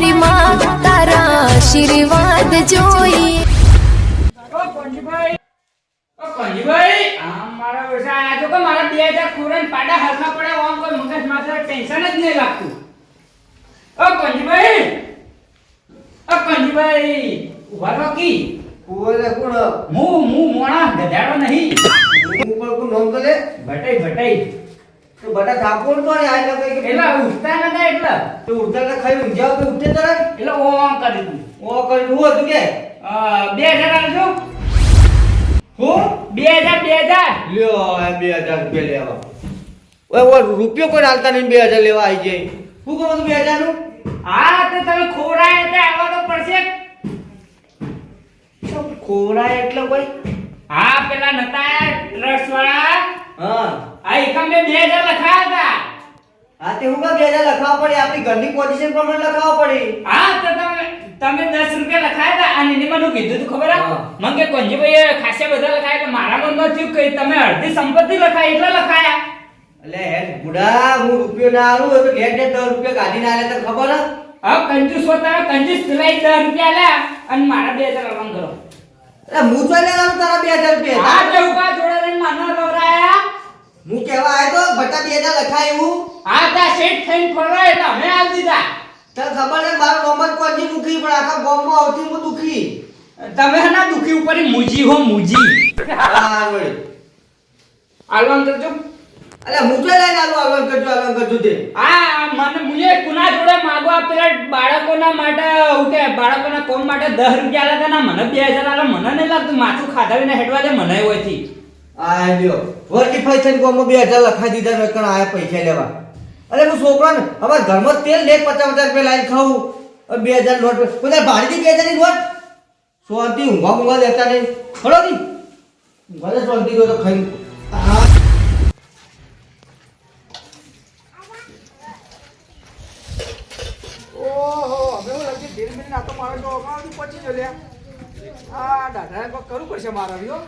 મારી માં તારા આશીર્વાદ જોઈએ મારા બેટા આ જો કે મારા બે હજાર ખોરાન પાડા હાથમાં પડે ઓમ કોઈ મગજ માથે ટેન્શન જ નહીં લાગતું. ઓ કંજીભાઈ ઓ કંજીભાઈ ઊભા રહો કી. ઓલે કોણ હું હું મોણા ગધાડો નહીં. હું પણ કોણ નોમ તો લે? ભટાઈ ભટાઈ. તો બટા ઠાકોર તો આ એટલે કઈ એટલે ઉઠતા નતા એટલે. તો ઉઠતા તો ખાઈ ઊંઝા કે ઉઠે તરત. એટલે ઓ કરી દઉં. ઓ કરી હું હતું કે? બે હજાર આવજો હું? બે હજાર બે હજાર. લ્યો બે હજાર રૂપિયા લેવા ઓય ઓ રૂપિયો કોઈ હાલતા નહીં બે હજાર લેવા આવી જાય. શું કહો તું 2000 નું હા તો તમે ખોરાય એટલે આવવા તો પડશે. ખોરાય એટલે કોઈ? હા પેલા નતા ટ્રસ્ટ વાળા હા. આ એકમ બે બે હજાર લખાયા હતા. હા તે હું કા 2000 લખાવવા પડી. આપણી ઘરની પોઝિશન પ્રમાણે લખાવવા પડી. હા તો તમે તમે દસ રૂપિયા લખાયા હતા અને એને મને કીધું તું ખબર. હા? મને કે કોંજીભાઈ ખાસા બધા લખાયા એટલે મારા મનમાં થયું કે તમે અડધી સંપત્તિ લખાય એટલે લખાયા. એટલે હે બુડા હું રૂપિયો ના આલું તો ઘેર ઘેર 10 રૂપિયા કાઢીને લે તો ખબર હે? કંજૂસ હો તમે કંજૂસ પેલા દસ રૂપિયા લ્યા અને મારા બે હજાર અલગ કરો. એટલે હું તો લે આલું તારા 2000 રૂપિયા. હા તો ઊભા જોડે લઈને માનો લવરાયા? હું કહેવા આવ્યો તો બટા 2000 લખાય એવું? હા તા સેટ થઈને ફરવા એટલે અમે આલ દીધા. તો ખબર છે મારો નંબર કોણથી દુખી પણ આખા ગામમાં આવતી હું દુખી. તમે હના દુખી ઉપર મુજી હો મુજી. આલવાન કરજો. અલે હું તો લઈને આલું આગળ કરજો આગળ કરજો તે. આ મને મુજે કુના જોડે માગવા પેલા બાળકોના માટે હું કે બાળકોના કોમ માટે 10 રૂપિયા હતા ના મને 2000 આલા મને નહીં લાગતું માથું ખાધાવીને હેડવા દે મને હોયથી આ લ્યો વર્ટીફાઈ થઈને ગામમાં બે હજાર લખાઈ દીધા ને કણ આયા પૈસા લેવા? અરે હું છોકરાને, અમારા ઘરમાં તેલ લે, પચાસ હજાર રૂપિયા લાવીને ખાવું. બે હજાર નોટ બધા ભાડીથી બે હજારની નોટ શાંતિ ઊંઘા ઊંઘવા લેતા નહીં. ખરો ની ભલે શાંતિ ગયો તો ખાઈ મારે જો અગાઉથી પહોંચી જો લ્યા. આ દાદા કરવું પડશે મારા રહ્યો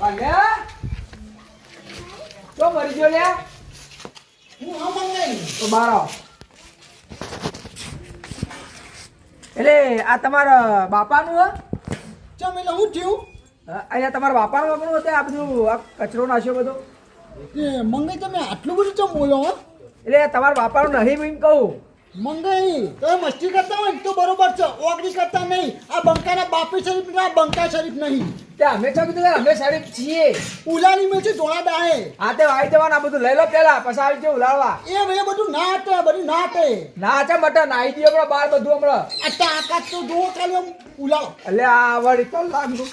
વાલે તો મરી ગયો હું હા મંગાઈ તો આવો. એટલે આ તમારા બાપાનું હે? ચમ એટલે હું થયું? અહીંયા તમારા બાપાનું આપણું હતું આ બધું આ કચરો નાખ્યો બધો. મંગાઈ તમે આટલું બધું ચમ બોલો એટલે તમારા બાપાનું નહીં એમ કહું. મંગાઈ. તમે મસ્તી કરતા હોય ને તો બરોબર છે. ઓગણી કરતા નહીં. આ બંકાના બાપી શરીફ ને આ બંકા શરીફ નહીં. તે અમે તો કીધું અમે શરીફ છીએ. ઉલાની મેં છે ધોળા દાહે આ તે આવી જવાનું આ બધું લઈ લો પેલા પછી આવી જાય ઉલાળવા. એ ભાઈ બધું ના હટે બધું ના હટે ના છે મટન નાઈ દઈએ હમણાં બાર બધું હમણાં. આ તાકાત તો જુઓ ખાલી આમ ઉલાળો. એટલે આ વળી તો લાગુ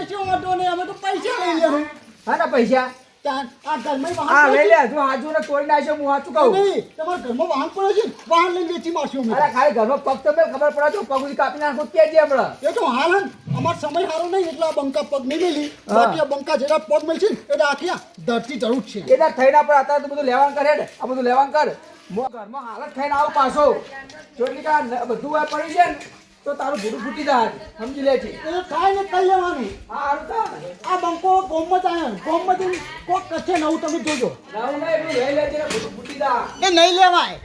કશું વાંધો નહીં અમે તો પૈસા લઈ લેવું હા ને પૈસા. આ ઘરમાં હા લઈ લે તું હાજુ ને તોડી નાખ્યો હું હાચું કહું. નહીં તમારા ઘરમાં વાહન પડે છે? વાહન લઈને વેચી મારશું અમે. અરે ખાલી ઘરમાં પગ તમે ખબર પડે તો પગ કાપી નાખો કે જે હમણાં. એ તો હાલ અમાર સમય સારો નહીં એટલે આ બંકા પગ નહીં બાકી આ બંકા જેટલા પગ મળશે એટલે આખી ધરતી જરૂર છે. એ તાર થઈને આપણે અત્યારે બધું લેવાન કરે ને આ બધું લેવાન કર. ઘરમાં હાલત થઈને આવું પાછો. ચોટલી કા બધું પડી ને તો તારું ભૂડું ફૂટી જાય. સમજી લે છે. એ થાય ને કઈ લેવાનું. હા આ બંકો ગોમત આવ્યો ગોમમાં કોક કશે નવું તમે જોજો. નવું નહીં એટલું લઈ લે ને ભૂડું ફૂટી જાય. એ નહીં લેવાય.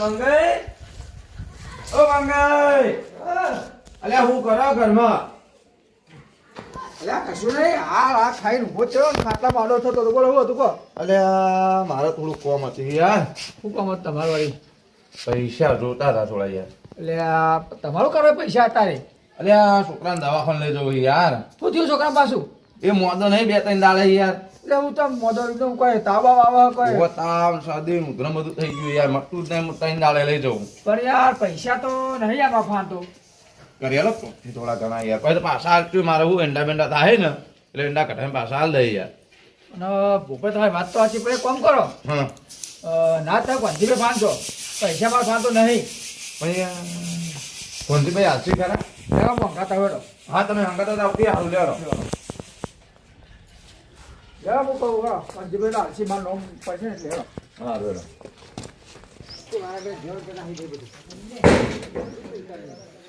મંગાઈ ઓ મંગાઈ અલ્યા હું કરો ઘરમાં? કશું નહીં. આ આ ખાઈને થયો ખાટલા માંડો થતો તો બોલો હું હતું મારે થોડું કોમ હતું યાર શું કોમ હતું તમારું વાળી? પૈસા જોતા હતા થોડા યાર એટલે આ તમારું કરો પૈસા અત્યારે. આ છોકરાને દવાખાને લઈ જવું યાર. શું થયું છોકરા પાછું? એ મોદો નહીં બે ત્રણ દાડે યાર. એટલે હું તો મોદો એકદમ કોઈ તાવા વાવા કોઈ. ઊભો તાવ સાદી ઉધરમ બધું થઈ ગયું યાર. મટતું જ નહીં હું ત્રણ દાડે લઈ જવું પણ યાર પૈસા તો નહીં આપવા ફાંતો કરી આલો થોડા ઘણા યાર પછી તો પાછા હાલતું મારે હું એંડા બેંડા થાય ને એટલે એંડા કઢાઈને પાછા હાલ દઈ યાર અને ભૂપે તમારી વાત તો સાચી પણ કોમ કરો હા ના થાય કોંજીભાઈ ફાંતો પૈસા માં ફાંતો નહીં પછી કોનજીભાઈ હાલશી ખરા લેવા મોંઘા તવેડો હા તમે હંગાતા આવતી હાલ લેરો લેવા હું કહું હા કોંજીભાઈ હાલસી મારું નામ પડશે ને એટલે હેડો. હા લેરો અરે કોંજીભાઈ હા શું કરો આ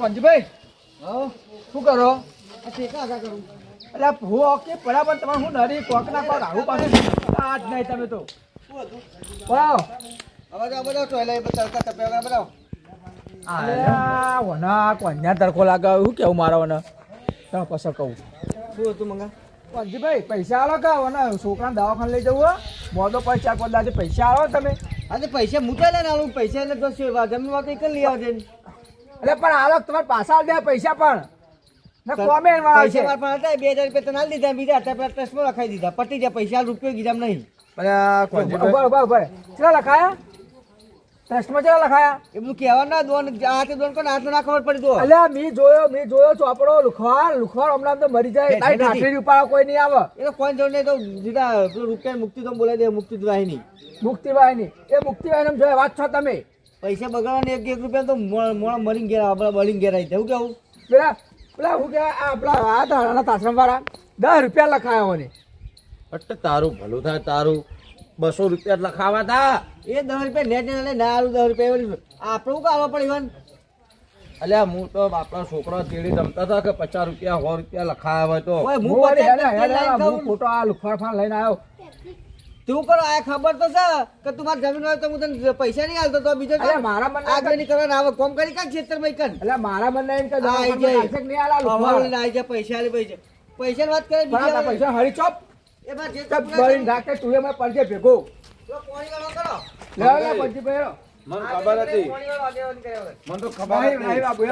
કંજભાઈ શું કરો? એટલે ભૂ કે બરાબર તમારે હું નરી કોક કોક આવું પાસે આજ નહીં તમે તો. વાવ. હવે તો બધા ટોયલેટ તડકા તપ્યા બધા. આ વના કોન્યા તડકો લાગે શું કેવું મારા વના કહું. શું હતું મંગા? કોંજીભાઈ પૈસા આલો કા વના છોકરાને દવાખાને લઈ જવું હો? મોદો પાંચ ચાર પાંચ દાડે પૈસા આલો તમે. અને પૈસા મૂકે લે ને આલું? પૈસા ને તો શું વાત જમીન વાત એક લઈ આવજે એટલે પણ આલો તમારે પાછા દે પૈસા પણ. કોમેન્ટ વાળા છે? પૈસા મારા પણ બે હજાર રૂપિયા તને ના દીધા બીજા હતા પેલા ટ્રસ્ટમાં લખાઈ દીધા. પતી ગયા પૈસા રૂપિયો ગીધામ નહીં. ઊભા ઊભા લખાયા? ટેસ્ટમાં ચલા લખાયા? એ બધું કહેવા ના દોન હાથે દોન કોને હાથ ના ખબર પડી દો અલ્યા મી જોયો મી જોયો ચોપડો લુખવાડ લુખવાડ હમણાં તો મરી જાય. તારી નથી. ઉપાડો કોઈ નહીં આવે. એ તો કોઈ જોડ તો સીધા રૂપિયા મુક્તિ તો દે મુક્તિ ની એ મુક્તિભાઈ ને જોયે વાત છો તમે? પૈસા બગાડવાની એક એક રૂપિયા તો મોડા મરીને ઘેર આપણા બળીને ઘેર આવી તેવું કેવું? પેલા પેલા હું કે આ પેલા આ તારા તાશ્રમ વાળા દસ રૂપિયા લખાયા મને એટલે તારું ભલું થાય તારું બસો રૂપિયા લખાવા તા એ દસ રૂપિયા નેટ ને ના આલું દસ રૂપિયા આપણું કરવા પડે ઈવન? અલ્યા હું તો આપણા છોકરા તેડી રમતા હતા કે પચાસ રૂપિયા સો રૂપિયા લખાયા હોય તો. હું આ લુફાફા લઈને આવ્યો તું કરો આ ખબર તો છે કે તું મારી જમીન હોય તો હું તને પૈસા નહીં હાલતો તો બીજો અરે મારા મને આગળ નહીં કરવા આવે કોમ કરી કાંઈ ખેતરમાં કર. એટલે મારા મને એમ કે આવી જાય. પૈસા લે પૈસા. પૈસાની વાત કરે બીજા પૈસા હરી ચોપ. એ જે ચોપ કરીને રાખે તું એ મને પડજે ભેગો. તો કરો. લે લે મને ખબર હતી. મને તો ખબર નહીં. હતી.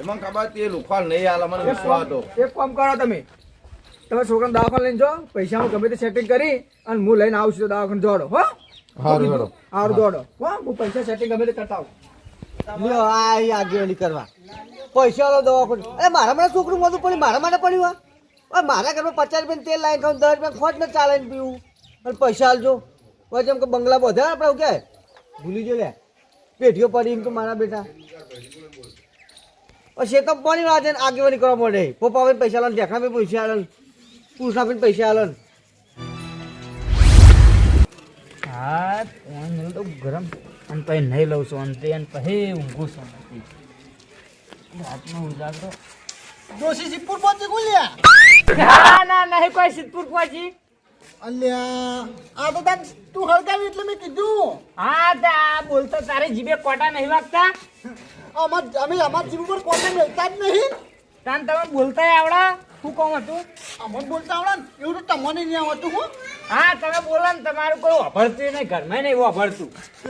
મને ખબર હતી આલે મને એક વિશ્વાસ હતો એક કામ કરો તમે. તમે છોકરાને દવાખાને લઈને જાઓ પૈસા હું ગમે તે સેટિંગ કરી અને હું લઈને આવું છું તો દવાખાને જોડો હો? હારું, હારું. હારું દોડો હો હું પૈસા સેટિંગ ગમે તે કરતા આવું. આ અહીં આગેવાની કરવા. પૈસા વાળો દવા અરે મારા માટે છોકરું મોઢું પડ્યું મારા માટે પડ્યું મારા ઘરમાં પચાસ રૂપિયા તેલ લાવીને ખાઉં દસ રૂપિયા ખોટ ને ચાલે ને પીવું. અને પૈસા હાલજો પછી જેમ કે બંગલા બધા આપણે કે ભૂલી જો લે. પેઢીઓ પડી એમ તો મારા બેટા. પછી તો પાણી વાત છે? આગેવાની કરવા મળે પપ્પા આવીને પૈસા આલે દેખા ભાઈ પૈસા આલે પુરુષ આપીને પૈસા આલે હા ઓન તો ગરમ. અને પછી નહીં લઉં છું. અંતે અને પછી ઊંઘું છું. રાતનો ઉજાગરો. ડોશી સિદ્ધપુર પહોંચી ગુલ્યા ના ના નહીં કોઈ સિદ્ધપુર પહોંચી. અલ્યા આ તો તાર તું હળગાવી એટલે મેં કીધું. હા તા બોલતો તારે જીભે કોટા નહીં વાગતા. અમાર અમે અમાર જીવ ઉપર કોટા રહેતા જ નહીં. તાન તમે બોલતા આવડા? શું કહું હતું અમન બોલતા આવડે ને? એવું તો તમને નહીં આવડતું હું. હા તમે બોલો ને તમારું કોઈ વાપરતું નહીં ઘરમાં નહીં વાપરતું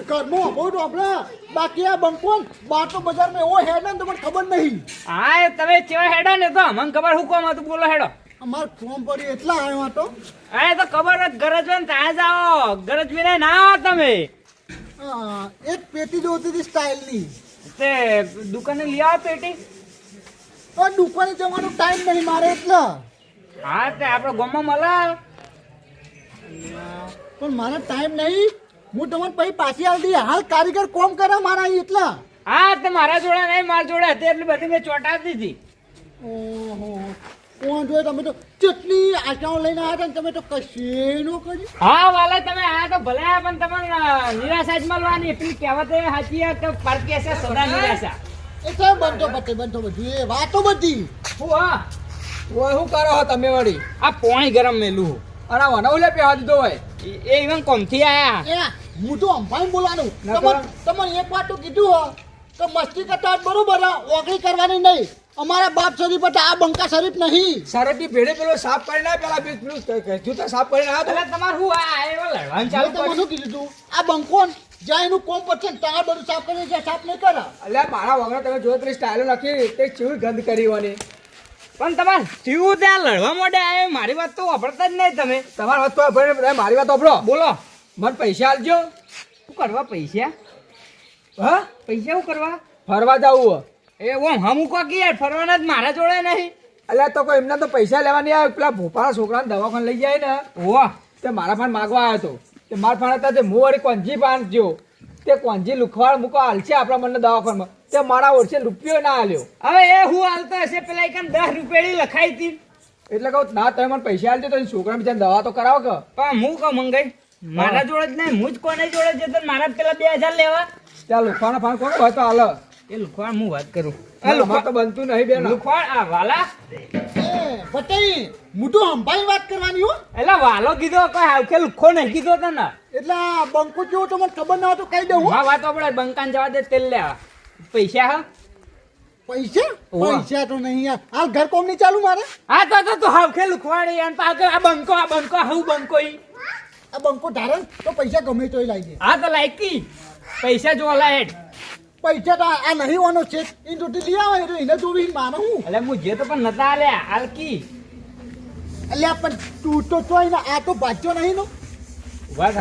ઘરમાં બહુ આપણે બાકી આ બંકોન બાર તો બજારમાં એવો હેડ ને તમને ખબર નહીં. હા તમે ચેવા હેડો ને તો? અમને ખબર શું કોમ હતું? બોલો હેડો. અમાર ફોર્મ પડી એટલા આવ્યો હતો હા એ તો ખબર જ ગરજ હોય ને ત્યાં જ આવો ગરજ વિના ના આવો તમે. એક પેટી જોતી હતી સ્ટાઇલની. તે દુકાને લઈ આવો પેટી. તો દુકાને જવાનો ટાઈમ નહીં મારે એટલે. હા તે આપણે ગામમાં મળે પણ મારે ટાઈમ નહીં. હું તમને પછી પાછી આવી દઈ હાલ કારીગર કોમ કરે મારા અહીં એટલા. હા તે મારા જોડે નહીં મારા જોડે હતી એટલે બધી મેં ચોંટાતી દીધી. ઓહો. કોણ જોયે તમે તો ચટણી આચાઓ લઈને આવ્યા હતા ને તમે તો કશે નો કરી. હા વાલા તમે આયા તો ભલે પણ તમને નિરાશા જ મળવાની. એટલી કહેવત સાચી કે પરકે છે સદા નિરાશા. એ તો બનતો પતે બનતો બધું એ વાતો બધી. હું હા. ઓય શું કરો હો તમે વળી? આ પોણી ગરમ મેલું અને આ વનવલે પહેવા દીધો હોય. એ- ઇવન કોમથી આયા. એ હું તો અંભાઈ બોલવાનું. તમે તમને એક વાત તો કીધું હો તો મસ્તી કરતા બરોબર ઓગળી કરવાની નહીં. અમારા બાપ શરીફ હતા આ બંકા શરીફ નહીં. ની ભેડે પેલો સાફ કરી ના પેલા બે પેલું ક- તો સાફ કરી ના પેલા તમારે શું આ એવા લડવાનું ચાલુ તમે શું કીધું તું? આ બંકો જ્યાં એનું કોમ પડશે ને ત્યાં બધું સાફ કરી જ્યાં સાફ નહીં કરા એટલે મારા વગર તમે જો પેલી સ્ટાઇલો નાખી તે ચીવી ગંધ કરી હોવાની પણ તમારે ચીવું ત્યાં લડવા માટે આવે મારી વાત તો વાપરતા જ નહીં તમે. તમારી વાત તો વાપરે મારી વાત વાપરો. બોલો. મને પૈસા આલજો શું કરવા પૈસા? હા? પૈસા શું કરવા? ફરવા જવું એ ઓમ હમું કો કે યાર ફરવાના જ મારા જોડે નહીં. અલ્યા તો કોઈ એમના તો પૈસા લેવાની આવે. પેલા ભોપાળા છોકરાને દવાખાને લઈ જાય ને. ઓહ તે મારા ફાન માગવા આવ્યો હતો. તે મારા ફાન હતા તે હું વળી કોંજી પાન થયો. તે કોંજી લુખવાડ મૂકો હાલશે આપણા મને દવાખાનમાં. તે મારા ઓળશે રૂપિયો ના આલ્યો. હવે એ હું હાલતો હશે? પેલા એક દસ રૂપિયાની લખાઈ હતી. એટલે કહું ના તમે મને પૈસા આલજો તો છોકરા બીજા દવા તો કરાવો કે. પણ હું કહું મંગાઈ મારા જોડે જ નહીં હું જ કોને જોડે જતો ને મારા જ પેલા બે હજાર લેવા? ત્યાં લુખવાના ફાન કોણ હોય તો હાલ. એ લુખવાડ હું વાત કરું? આ લોકોમાં તો બનતું નહીં બેન. લુખવાડ આ વાલા? બટાઈ મોટું હંભાઈ વાત કરવાની હો. એટલે વાલો કીધો કોઈ હાવખે લુખો નહીં કીધો તને. એટલે બંકો જેવું તો મને ખબર ના તો કહી દઉં હો. હા વાત આપણે બંકાન જવા દે તેલ લેવા. પૈસા હા? પૈસા. પૈસા તો નહીં યાર. હાલ ઘર કોમ નહીં ચાલુ મારે? હા તો તો તું હાવખે લુખવાડી અને પાછો આ બંકો આ બંકો હું બંકો ઈ. આ બંકો ધારણ તો પૈસા ગમે તોય લાવી દે હા તો લાયકી. પૈસા જો લાયટ પૈસા તો આ આ નહીં વાનો છે. એ તો લઈ આવે એટલે એને જોવી મારે હું. એટલે હું જે તો પણ નતા આલ્યા હાલકી એટલે પણ તું તો ચોય ને આ તો ભાજ્યો નહીં નો.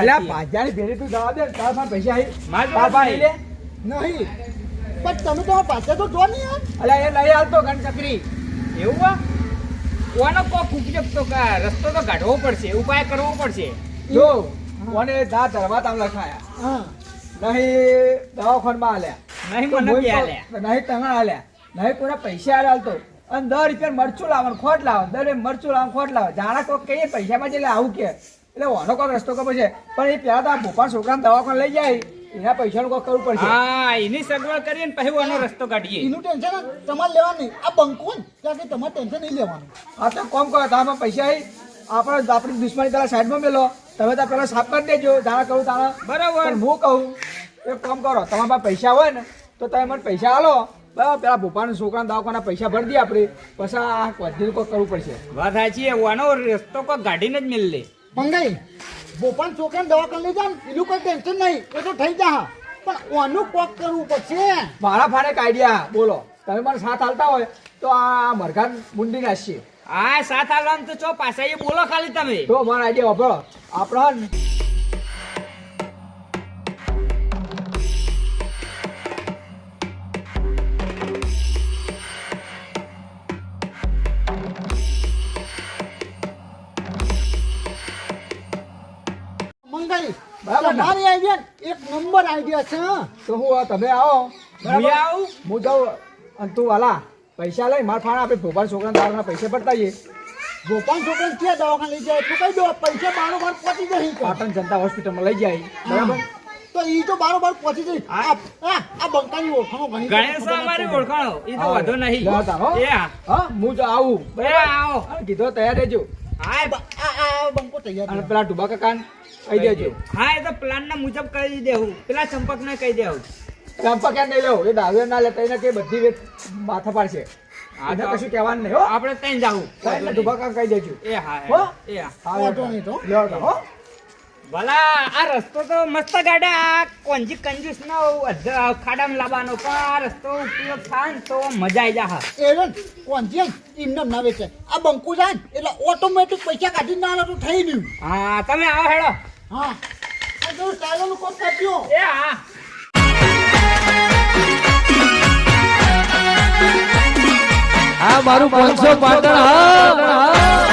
અલ્યા. ભાજ્યાની ભેરી તું જવા દે તારા પાસે પૈસા આવી માર નહીં લે. નહીં. પણ તમે તો પાસે તો જો નહીં અલ્યા એ લઈ આવતો ઘન ચકરી. એવું હો? કોનો કો ફૂંકી તો કા રસ્તો તો કાઢવો પડશે ઉપાય કરવો પડશે. જો કોને દા ધરવા તામ લખાયા. હા. નહીં દવાખાનમાં આલ્યા. નહીં મને તો- તમે આલ્યા નહીં કોઈના પૈસા આલ્યા હાલતો અને દર રૂપિયા મરચું લાવવાનું ખોટ લાવો દર મરચું લાવવાનું ખોટ લાવો જાણા કોક કહીએ પૈસામાં એટલે આવું કે. એટલે ઓનો કોક રસ્તો ખબર છે. પણ એ પહેલાં તો આ ભોપાલ છોકરાને દવાખાને લઈ જાય. એના પૈસાનું કોક કરવું પડશે. હા એની સગવડ કરીને પછી ઓનો રસ્તો કાઢીએ. એનું ટેન્શન તમારે લેવાનું નહીં. આ બંકો ને. ત્યાં કે તમારે ટેન્શન નહીં લેવાનું. આ તો કોમ કરો તારા પૈસા આપણે આપણી દુશ્મની તારા સાઈડમાં મેલો. તમે તો પેલા સાફ કરી દેજો. જાણા કહું તારા. બરાબર. હું કહું એક કામ કરો. તમારા પાસે પૈસા હોય ને તો તમે મને પૈસા આલો. બરાબર પેલા ભોપાના છોકરાના દવાખાના પૈસા ભરી દઈએ આપણે પછી આ વધીને કોઈ કરવું પડશે. વાત સાચી આનો રસ્તો કોઈ ગાડીને જ મિલ લે. મંગાઈ. બોપાન છોકરાને દવાખાને લઈ જાવ એનું કોઈ ટેન્શન નહીં. એ તો થઈ જા પણ ઓનું કોક કરવું પડશે. મારા ફાને એક આઈડિયા બોલો. તમે મને સાથ હાલતા હોય તો આ મરઘાન બુંદી નાખીએ. હા સાત હાલવાનું તો ચો પાછા એ બોલો ખાલી તમે. તો મારા આઈડિયા વાપરો. આપણે બરાબર? તમારી આઈડિયા એક નંબર આઈડિયા છે તો હું તમે આવો. હું આવું. હું જાઉં અને તું વાલા પૈસા લઈ મારા ફાણા આપણે ભોપાલ છોકરા દારૂના પૈસા ભરતા જઈએ ભોપાલ છોકરા ક્યાં દવાખાને લઈ જાય? તું કહી દો પૈસા બારોબાર પહોંચી જાય પાટણ જનતા હોસ્પિટલમાં લઈ જાય. બરાબર તો ઈ તો બારોબાર પહોંચી હા. આ આ- બંકાની ઓળખાણો ઘણી ગણેશ અમારી ઓળખાણો. ઈ તો વધો નહીં. એ હા. હા જો આવું. એ આવો. કીધો તૈયાર રહેજો. હા આ આ બંકો તૈયાર અને. પેલા ટુબા કાકાને. કહી દેજો. હા એ તો પ્લાન ના મુજબ કરી દેવું પેલા ચંપક ને કહી દેવું ચંપક ક્યાં નહીં લેવું એ દાવે ના લેતા એને કે બધી માથા પાડશે. આજે કશું કહેવાનું નહીં હો. આપણે ત્યાં જાવું એટલે ટુબા કહી દેજો. એ હા હો? એ હા. નહીં તો. લ્યો હો. ભલા આ રસ્તો તો મસ્ત ગાડા. આ કોંજી કંજૂસ નો અધ- ખાડામાં લાવવાનો. પણ આ રસ્તો ઉપયોગ થાય ને તો મજા આવી જા એરન કોંજી એમને ના વેચે. આ બંકુ જાય એટલે ઓટોમેટિક પૈસા કાઢી ના તો થઈ ગયું. હા તમે આવો હેડો. હા. જો ટાયરનું કોટ કાપ્યો એ હા. આ મારું પાંચસો પાટણ હા.